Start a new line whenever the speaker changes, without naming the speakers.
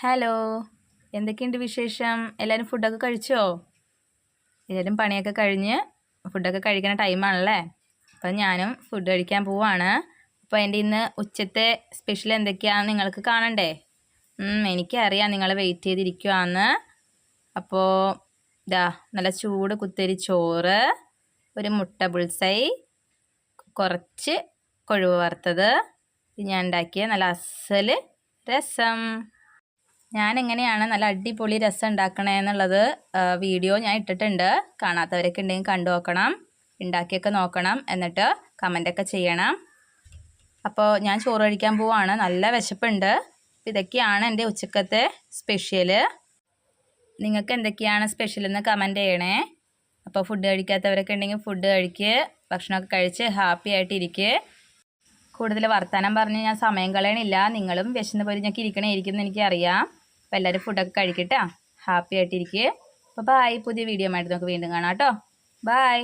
Hello എന്തൊക്കെയുണ്ട് വിശേഷം? എല്ലാവരും ഫുഡൊക്കെ കഴിച്ചോ? എല്ലാവരും പണിയൊക്കെ കഴിഞ്ഞ് ഫുഡൊക്കെ കഴിക്കുന്ന ടൈമാണല്ലേ അപ്പം ഞാനും ഫുഡ് കഴിക്കാൻ പോവാണ്. അപ്പോൾ എന്റെ ഇന്ന് ഉച്ചത്തെ സ്പെഷ്യൽ എന്തൊക്കെയാണെന്ന് നിങ്ങൾക്ക് കാണണ്ടേ? എനിക്കറിയാം നിങ്ങൾ വെയിറ്റ് ചെയ്തിരിക്കുവാന്ന്. അപ്പോൾ ഇതാ നല്ല ചൂട് കുത്തരി ചോറ് ഒരു മുട്ട പുൾസൈ കുറച്ച് കൊഴുവ് വറുത്തത്. ഞാൻ ഉണ്ടാക്കിയ നല്ല അസൽ രസം. ഞാൻ എങ്ങനെയാണ് നല്ല അടിപൊളി രസം ഉണ്ടാക്കണേന്നുള്ളത് വീഡിയോ ഞാൻ ഇട്ടിട്ടുണ്ട്. കാണാത്തവരൊക്കെ ഉണ്ടെങ്കിൽ കണ്ടു നോക്കണം ഉണ്ടാക്കിയൊക്കെ നോക്കണം എന്നിട്ട് കമന്റൊക്കെ ചെയ്യണം. അപ്പോൾ ഞാൻ ചോറ് കഴിക്കാൻ പോവാണ്. നല്ല വിശപ്പുണ്ട്. ഇതൊക്കെയാണ് എന്റെ ഉച്ചക്കത്തെ സ്പെഷ്യൽ നിങ്ങൾക്ക് എന്തൊക്കെയാണ് സ്പെഷ്യൽ എന്ന് കമന്റ് ചെയ്യണേ. അപ്പോൾ ഫുഡ് കഴിക്കാത്തവരൊക്കെ ഉണ്ടെങ്കിൽ ഫുഡ് കഴിക്ക് ഭക്ഷണമൊക്കെ കഴിച്ച് ഹാപ്പി ആയിട്ടിരിക്കുക കൂടുതൽ വർത്തമാനം പറഞ്ഞ് ഞാൻ സമയം കളയണില്ല. നിങ്ങളും വിശന്ന് പൊരിഞ്ഞൊക്കെ എന്ന് എനിക്കറിയാം. അപ്പോൾ എല്ലാവരും ഫുഡൊക്കെ കഴിക്കട്ടെ. ഹാപ്പി ആയിട്ടിരിക്കുക അപ്പോൾ ബായ് പുതിയ വീഡിയോ ആയിട്ട് നമുക്ക് വീണ്ടും കാണാം കേട്ടോ. ബായ്